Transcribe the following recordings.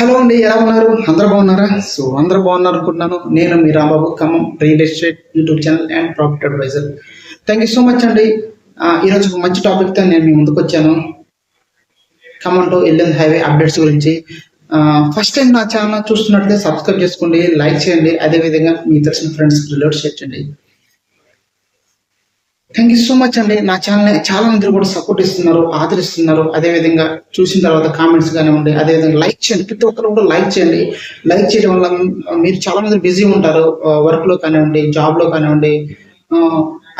Hello అండి ఎలా ఉన్నారు? అందరు బాగున్నారా? సో అందరు బాగున్నారు అనుకుంటున్నాను నేను మీ Rambabu Khammam real estate YouTube channel and profit advisor. Thank you so much అండి. ఈరోజు ఒక మంచి టాపిక్తో నేను మీ ముందుకు వచ్చాను. Khammam to LN highway updates గురించి. ఫస్ట్ టైం నా ఛానల్ చూస్తున్నట్లయితే సబ్స్క్రైబ్ చేసుకోండి లైక్ చేయండి. అదేవిధంగా మీ తెలిసిన ఫ్రెండ్స్ రిలేట్ చేయండి. థ్యాంక్ యూ సో మచ్ అండి నా ఛానల్ని చాలా మంది కూడా సపోర్ట్ ఇస్తున్నారు ఆదరిస్తున్నారు. అదేవిధంగా చూసిన తర్వాత కామెంట్స్ కానివ్వండి అదేవిధంగా లైక్ చేయండి. ప్రతి ఒక్కరు కూడా లైక్ చేయండి. లైక్ చేయడం వల్ల మీరు చాలా మంది బిజీ ఉంటారు వర్క్లో కానివ్వండి జాబ్లో కానివ్వండి.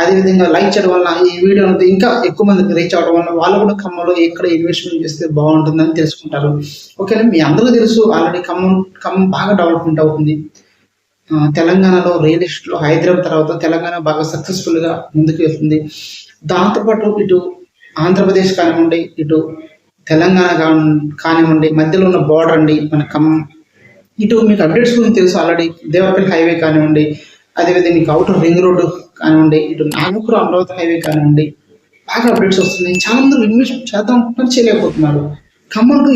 అదేవిధంగా లైక్ చేయడం వల్ల ఈ వీడియో అనేది ఇంకా ఎక్కువ మందికి రీచ్ అవడం వల్ల వాళ్ళు కూడా ఖమ్మంలో ఎక్కడ ఇన్వెస్ట్మెంట్ చేస్తే బాగుంటుందని తెలుసుకుంటారు. ఓకేనా మీ అందరికీ తెలుసు ఆల్రెడీ ఖమ్మం ఖమ్మం బాగా డెవలప్మెంట్ అవుతుంది. తెలంగాణలో రియల్ ఎస్టేట్లో హైదరాబాద్ తర్వాత తెలంగాణ బాగా సక్సెస్ఫుల్గా ముందుకు వెళ్తుంది. దాంతోపాటు ఇటు ఆంధ్రప్రదేశ్ కానివ్వండి ఇటు తెలంగాణ కాని- కానివ్వండి మధ్యలో ఉన్న బార్డర్ అండి మన ఖమ్మం. ఇటు మీకు అప్డేట్స్ గురించి తెలుసు ఆల్రెడీ దేవరపల్లి హైవే కానివ్వండి అదేవిధంగా మీకు అవుటర్ రింగ్ రోడ్ కానివ్వండి ఇటు నాగపూర్ అమరావతి హైవే కానివ్వండి బాగా అప్డేట్స్ వస్తున్నాయి. చాలా మంది ఇన్వెస్ట్ చేద్దాం అనుకుంటున్నారు చేయలేకపోతున్నారు. ఖమ్మంకు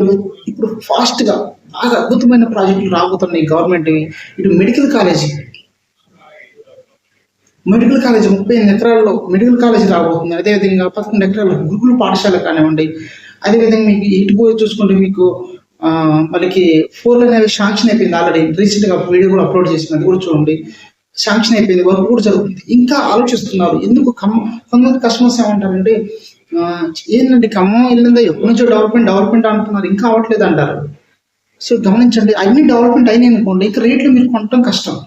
టు ఇప్పుడు ఫాస్ట్గా బాగా అద్భుతమైన ప్రాజెక్టులు రాబోతున్నాయి గవర్నమెంట్ ఇటు మెడికల్ కాలేజీ మెడికల్ కాలేజ్ ముప్పై ఎనిమిది ఎకరాల్లో మెడికల్ కాలేజ్ రాబోతుంది. అదేవిధంగా పదకొండు ఎకరాల గురుకుల పాఠశాల కానివ్వండి. అదేవిధంగా మీకు ఇటు పోయి చూసుకుంటే మీకు మనకి ఫోర్ లైన్ అనేది శాంక్షన్ అయిపోయింది ఆల్రెడీ రీసెంట్గా వీడియో కూడా అప్లోడ్ చేసింది అది కూడా చూడండి. శాంక్షన్ అయిపోయింది వర్క్ కూడా జరుగుతుంది. ఇంకా ఆలోచిస్తున్నారు. ఎందుకు ఖమ్మం కొంతమంది కస్టమర్స్ ఏమంటారంటే ఏంటంటే ఖమ్మం వెళ్ళిందా? ఎప్పటి నుంచో డెవలప్మెంట్ డెవలప్మెంట్ అంటున్నారు. ఇంకా అవ్వట్లేదు అంటారు. సో గమనించండి అన్ని డెవలప్మెంట్ అయినాయి అనుకోండి ఇంకా రేట్లు మీరు కొనటం కష్టం.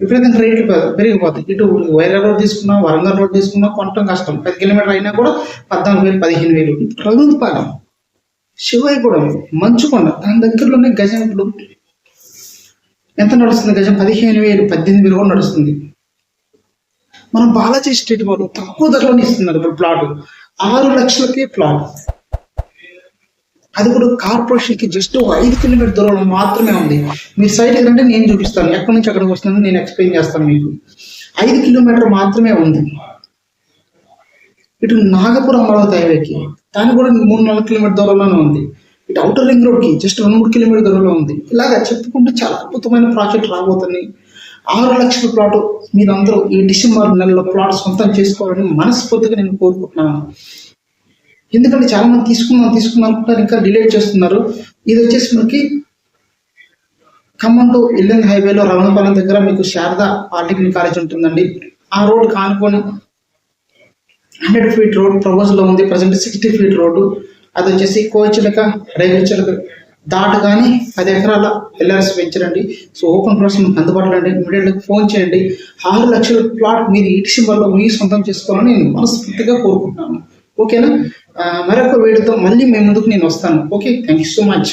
విపరీతంగా రేట్లు పెరిగిపోతాయి. ఇటు వైరా రోడ్ తీసుకున్నా వరంగల్ రోడ్ తీసుకున్నా కొనటం కష్టం. పది కిలోమీటర్ అయినా కూడా పద్నాలుగు వేలు పదిహేను వేలు. ఇప్పుడు రఘుపాలెం శివాయిగూడెం మంచుకొండ. దాని దగ్గరలోనే గజం ఇప్పుడు. ఎంత నడుస్తుంది గజం? పదిహేను వేలు పద్దెనిమిది వేలు కూడా నడుస్తుంది. మనం బాలాజీ స్ట్రీట్ వాళ్ళు తక్కువ ధరలోనే ఇస్తున్నారు ఇప్పుడు ప్లాట్. ఆరు లక్షలకే ప్లాట్ అది కూడా కార్పొరేషన్కి జస్ట్ ఒక ఐదు కిలోమీటర్ దూరంలో మాత్రమే ఉంది. మీరు సైట్ ఏంటంటే నేను చూపిస్తాను. ఎక్కడి నుంచి అక్కడికి వస్తుందో నేను ఎక్స్ప్లెయిన్ చేస్తాను మీకు. ఐదు కిలోమీటర్ మాత్రమే ఉంది. ఇటు నాగపురం అమరావతి హైవేకి. దాని కూడా మూడు నాలుగు కిలోమీటర్ దూరంలోనే ఉంది. ఇటు అవుటర్ రింగ్ రోడ్కి జస్ట్ రెండు మూడు కిలోమీటర్ దూరంలో ఉంది. ఇలాగా చెప్పుకుంటే చాలా అద్భుతమైన ప్రాజెక్ట్ రాబోతున్నాయి ఆరు లక్షల ప్లాట్ మీరందరూ ఈ డిసెంబర్ నెలలో ప్లాట్ సొంతం చేసుకోవాలని మనస్ఫూర్తిగా నేను కోరుకుంటున్నాను. ఎందుకంటే చాలా మంది తీసుకుందాం తీసుకుందాం అనుకుంటారు ఇంకా డిలేట్ చేస్తున్నారు. ఇది వచ్చేసి మనకి ఖమ్మం టు ఇల్లెన్ హైవేలో రవణపాలెం దగ్గర మీకు శారద పాలిటెక్నిక్ కాలేజ్ ఉంటుందండి. ఆ రోడ్ కానుకొని హండ్రెడ్ ఫీట్ రోడ్ ప్రపోజల్లో ఉంది. Present sixty feet road. అది వచ్చేసి కోచిలక రేగుచిలక దాటగానే పది ఎకరాల ఎల్ఆర్ఎస్ పెంచరండి సో ఓపెన్ ప్రాసెస్ మీకు అందుబాటులో అండి ఇమీడియట్గా ఫోన్ చేయండి. ఆరు లక్షల ప్లాట్ మీరు ఈ వల్ల మీ సొంతం చేసుకోవాలని నేను మనస్ఫూర్తిగా కోరుకుంటున్నాను. ఓకేనా? మరొక వీడియోతో మళ్ళీ మేము ముందుకు నేను వస్తాను. Okay? Thank you so much.